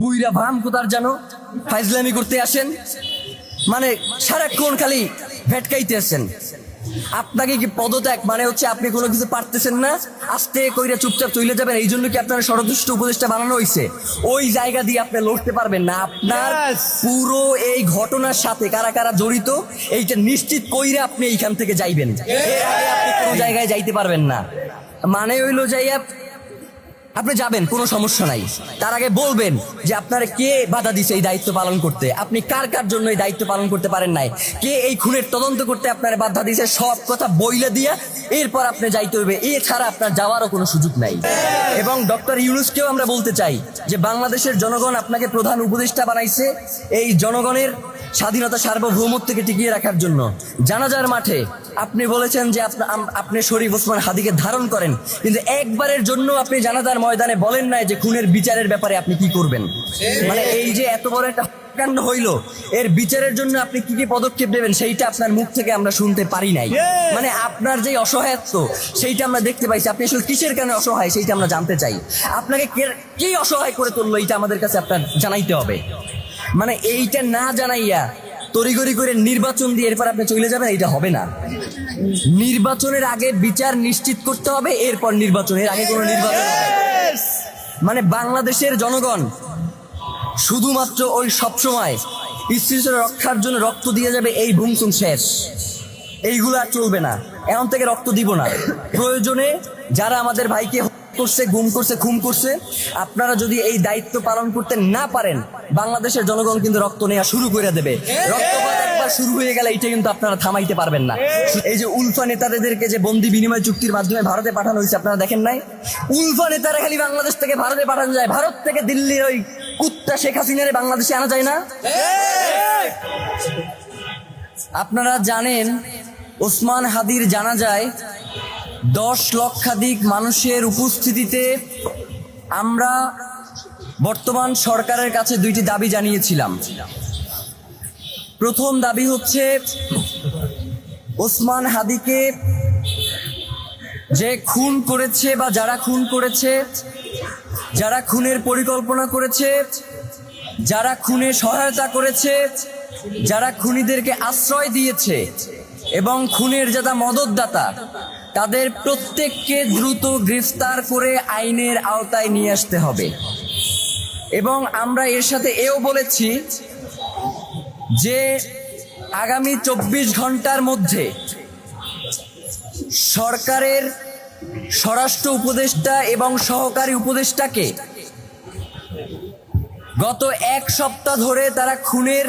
বুইরা ভাম কোথার জানো? ফাইজলামি করতে আসেন। মানে সারাক্ষণ খালি ভেটকাইতে আসেন। আপনাকে কি পদত্যাগ? মানে হচ্ছে আপনি কোনো কিছু পারতেছেন না? আস্তে কইরা চুপচাপ চলে যাবেন। এই জন্য কি আপনার ষড়দুষ্ট উপদেশটা বানানো হয়েছে ওই জায়গা দিয়ে আপনি লড়তে পারবেন না। আপনার পুরো এই ঘটনার সাথে কারা কারা জড়িত এইটা নিশ্চিত কইরা আপনি এইখান থেকে যাইবেন। এর আগে আপনি কোনো জায়গায় যাইতে পারবেন না। মানে হইল যাইয়া আপনি যাবেন, কোনো সমস্যা নাই। তার আগে বলবেন যে আপনার কে বাধা দিছে এই দায়িত্ব পালন করতে? আপনি কার কার জন্য এই দায়িত্ব পালন করতে পারেন নাই? কে এই খুনের তদন্ত করতে আপনার বাধা দিছে? সব কথা বইলে দিয়া এরপর আপনি যাইতে হবে এছাড়া আপনার যাওয়ারও কোনো সুযোগ নাই। এবং ডক্টর ইউনুসকেও আমরা বলতে চাই যে বাংলাদেশের জনগণ আপনাকে প্রধান উপদেষ্টা বানাইছে এই জনগণের স্বাধীনতা সার্বভৌমত্বকে টিকিয়ে রাখার জন্য। জানাজার মাঠে আপনি বলেছেন যে আপনি শরীফ ওসমান হাদিকে ধারণ করেন। কিন্তু একবারের জন্য আপনি জানাজার ময়দানে বলেন নাই যে খুনের বিচারের ব্যাপারে আপনি কি করবেন? মানে এই যে এত বড় একটা কাণ্ড হইল এর বিচারের জন্য আপনি কি কি পদক্ষেপ নেবেন সেইটা আপনার মুখ থেকে আমরা শুনতে পারি নাই। মানে আপনার যে অসহায়ত্ব সেইটা আমরা দেখতে পাইছি। আপনি আসলে কিসের কারণে অসহায় সেইটা আমরা জানতে চাই। আপনাকে কে- অসহায় করে তুললো এইটা আমাদের কাছে আপনার জানাইতে হবে। মানে এইটা না জানাইয়া তড়িগড়ি করে নির্বাচন দিয়ে এরপর আপনি চলে যাবেন এইটা হবে না। নির্বাচনের আগে বিচার নিশ্চিত করতে হবে এরপর নির্বাচনের আগে কোনো নির্বাচন! মানে বাংলাদেশের জনগণ শুধুমাত্র ওই সবসময় স্ত্রীর রক্ষার জন্য রক্ত দিয়ে যাবে, এই ভুংসুম শেষ। এইগুলো আর চলবে না। এখন থেকে রক্ত দিব না। প্রয়োজনে যারা আমাদের ভাইকে করছে, গুম করছে, খুন করছে, আপনারা যদি এই দায়িত্ব পালন করতে না পারেন, বাংলাদেশের জনগণ কিন্তু রক্ত নেওয়া শুরু করে দেবে। একবার শুরু হয়ে গেলে এটা কিন্তু আপনারা থামাইতে পারবেন না। এই যে উলফা নেতাদেরকে যে বন্দি বিনিময় চুক্তির মাধ্যমে ভারতে পাঠানো হয়েছে, আপনারা দেখেন নাই? উলফা নেতারা খালি বাংলাদেশ থেকে ভারতে পাঠানো যায়। ভারত থেকে দিল্লির ওই কুত্তা শেখ হাসিনারে বাংলাদেশে আনা যায় না? আপনারা জানেন, ওসমান হাদির জানা যায়, দশ লক্ষাধিক মানুষের উপস্থিতিতে আমরা বর্তমান সরকারের কাছে দুইটি দাবি জানিয়েছিলাম। প্রথম দাবি হচ্ছে ওসমান হাদিকে যে খুন করেছে বা যারা খুন করেছে, যারা খুনের পরিকল্পনা করেছে, যারা খুনে সহায়তা করেছে, যারা খুনিদেরকে আশ্রয় দিয়েছে এবং খুনের যারা মদতদাতা, তাদের প্রত্যেককে দ্রুত গ্রেফতার করে আইনের আওতায় নিয়ে আসতে হবে। এবং আমরা এর সাথে এও বলেছি যে আগামী চব্বিশ ঘণ্টার মধ্যে সরকারের স্বরাষ্ট্র উপদেষ্টা এবং সহকারী উপদেষ্টাকে গত এক সপ্তাহ ধরে তারা খুনের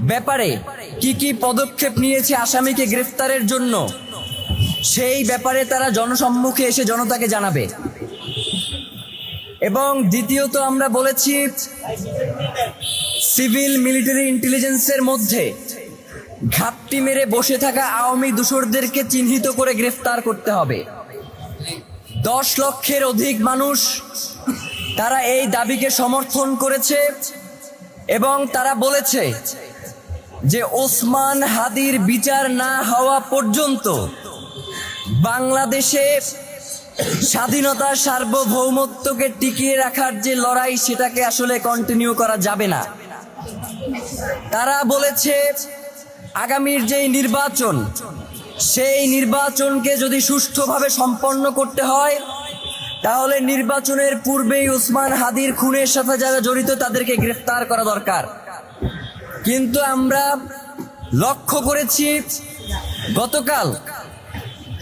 ব্যাপারে কি কি পদক্ষেপ নিয়েছে আসামিকে গ্রেফতারের জন্য, সেই ব্যাপারে তারা জনসম্মুখে এসে জনতাকে জানাবে। এবং দ্বিতীয়ত আমরা বলেছি সিভিল মিলিটারি ইন্টেলিজেন্সের মধ্যে ঘাপটি মেরে বসে থাকা আওয়ামী দূষরদেরকে চিহ্নিত করে গ্রেফতার করতে হবে। দশ লক্ষের অধিক মানুষ তারা এই দাবিকে সমর্থন করেছে এবং তারা বলেছে যে ওসমান হাদির বিচার না হওয়া পর্যন্ত বাংলাদেশে স্বাধীনতা সার্বভৌমত্বকে টিকিয়ে রাখার যে লড়াই, সেটাকে আসলে কন্টিনিউ করা যাবে না। তারা বলেছে, আগামীর যেই নির্বাচন, সেই নির্বাচনকে যদি সুষ্ঠুভাবে সম্পন্ন করতে হয়, তাহলে নির্বাচনের পূর্বেই উসমান হাদির খুনের সাথে যারা জড়িত, তাদেরকে গ্রেফতার করা দরকার। কিন্তু আমরা লক্ষ্য করেছি, গতকাল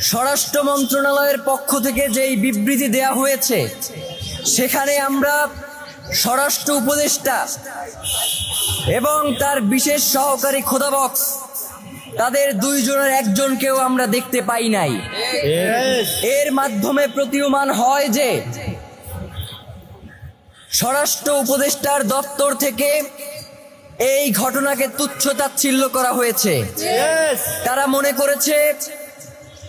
স্বরাষ্ট্র মন্ত্রণালয়ের পক্ষ থেকে যেই বিবৃতি দেয়া হয়েছে, সেখানে আমরা স্বরাষ্ট্র উপদেষ্টা এবং তার বিশেষ সহকারী খোদাবক্স তাদের দুইজনের একজনকেও আমরা দেখতে পাই নাই। এর মাধ্যমে প্রতীয়মান হয় যে, স্বরাষ্ট্র উপদেষ্টার দপ্তর থেকে এই ঘটনাকে তুচ্ছ তাচ্ছিল্য করা হয়েছে। তারা মনে করেছে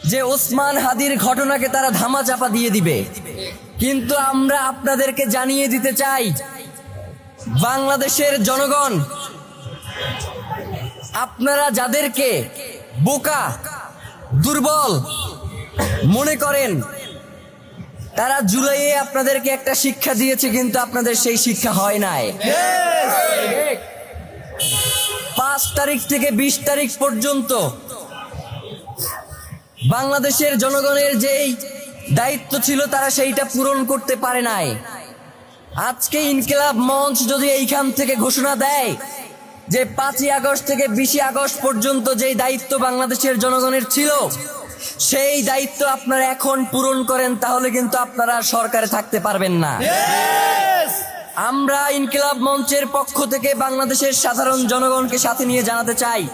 যে ওসমান হাদির ঘটনাকে তারা ধামা চাপা দিয়ে দিবে। কিন্তু আমরা আপনাদেরকে জানিয়ে দিতে চাই বাংলাদেশের জনগণ, আপনারা যাদেরকে বোকা, দুর্বল মনে করেন, তারা জুলাইয়ে আপনাদেরকে একটা শিক্ষা দিয়েছে, কিন্তু আপনাদের সেই শিক্ষা হয় নাই। পাঁচ তারিখ থেকে বিশ তারিখ পর্যন্ত বাংলাদেশের জনগণের যেই দায়িত্ব ছিল, তারা সেইটা পূরণ করতে পারে নাই। আজকে ইনকিলাব মঞ্চ যদি এইখান থেকে ঘোষণা দেয় যে পাঁচই আগস্ট থেকে বিশে আগস্ট পর্যন্ত যেই দায়িত্ব বাংলাদেশের জনগণের ছিল সেই দায়িত্ব আপনারা এখন পূরণ করেন তাহলে কিন্তু আপনারা সরকারে থাকতে পারবেন না। আমরা ইনকিলাব মঞ্চের পক্ষ থেকে বাংলাদেশের সাধারণ জনগণকে সাথে নিয়ে জানাতে চাই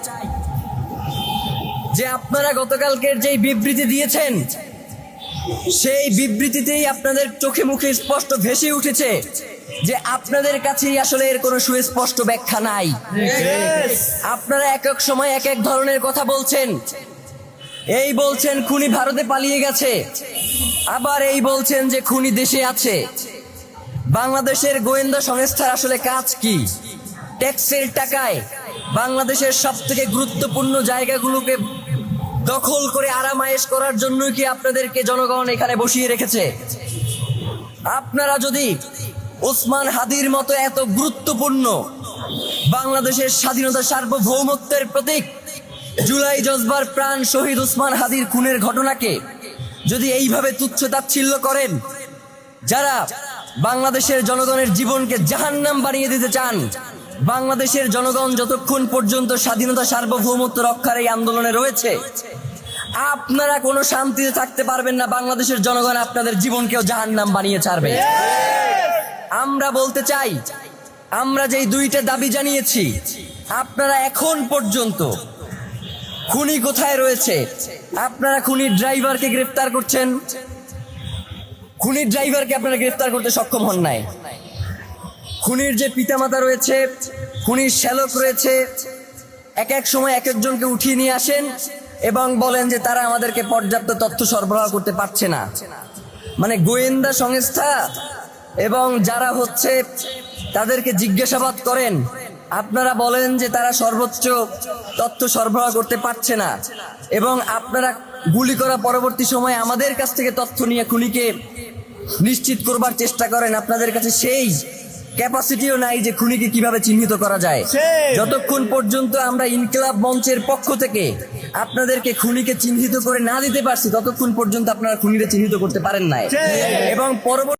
যে আপনারা গতকালকের যেই বিবৃতি দিয়েছেন সেই বিবৃতিতেই আপনাদের চোখে মুখে স্পষ্ট ভেসে উঠেছে যে আপনাদের কাছেই আসলে এর কোনো সুস্পষ্ট ব্যাখ্যা নাই। আপনারা এক এক সময় এক এক ধরনের কথা বলছেন। এই বলছেন খুনি ভারতে পালিয়ে গেছে। আবার এই বলছেন যে খুনি দেশে আছে। বাংলাদেশের গোয়েন্দা সংস্থার আসলে কাজ কি? ট্যাক্সের টাকায় বাংলাদেশের সব থেকে গুরুত্বপূর্ণ জায়গাগুলোকে দখল করে আরামায়েশ করার জন্য কি আপনাদেরকে জনগণ এখানে বসিয়ে রেখেছে? আপনারা যদি ওসমান হাদির মতো এত গুরুত্বপূর্ণ বাংলাদেশের স্বাধীনতা সার্বভৌমত্বের প্রতীক, জুলাই জজবার প্রাণ শহীদ ওসমান হাদির খুনের ঘটনাকে যদি এইভাবে তুচ্ছ তাচ্ছিল্য করেন, যারা বাংলাদেশের জনগণের জীবনকে জাহান্নাম বানিয়ে দিতে চান, বাংলাদেশের জনগণ যতক্ষণ পর্যন্ত স্বাধীনতা সার্বভৌমত্ব রক্ষার এই আন্দোলনে রয়েছে আপনারা কোনো শান্তিতে থাকতে পারবেন না, বাংলাদেশের জনগণ আপনাদের জীবনকেও জাহান নাম বানিয়ে ছাড়বে। আমরা বলতে চাই, আমরা যেই দুইটা দাবি জানিয়েছি, আপনারা এখন পর্যন্ত খুনি কোথায় রয়েছে? আপনারা খুনির ড্রাইভারকে গ্রেফতার করছেন? খুনির ড্রাইভারকে আপনারা গ্রেফতার করতে সক্ষম হন নাই? খুনির যে পিতামাতা রয়েছে, খুনির শ্যালক রয়েছে, এক এক সময় এক একজনকে উঠিয়ে নিয়ে আসেন এবং বলেন যে তারা আমাদেরকে পর্যাপ্ত তথ্য সরবরাহ করতে পারছে না। মানে গোয়েন্দা সংস্থা এবং যারা হচ্ছে তাদেরকে জিজ্ঞাসাবাদ করেন, আপনারা বলেন যে তারা সর্বোচ্চ তথ্য সরবরাহ করতে পারছে না এবং আপনারা গুলি করা পরবর্তী সময়ে আমাদের কাছ থেকে তথ্য নিয়ে খুনিকে নিশ্চিত করবার চেষ্টা করেন, আপনাদের কাছে সেই ক্যাপাসিটিও নাই যে খুনিকে কীভাবে চিহ্নিত করা যায়। যতক্ষণ পর্যন্ত আমরা ইনকিলাব মঞ্চের পক্ষ থেকে আপনাদেরকে খুনিকে চিহ্নিত করে না দিতে পারছি ততক্ষণ পর্যন্ত আপনারা খুনিকে চিহ্নিত করতে পারেন নাই। এবং পরবর্তী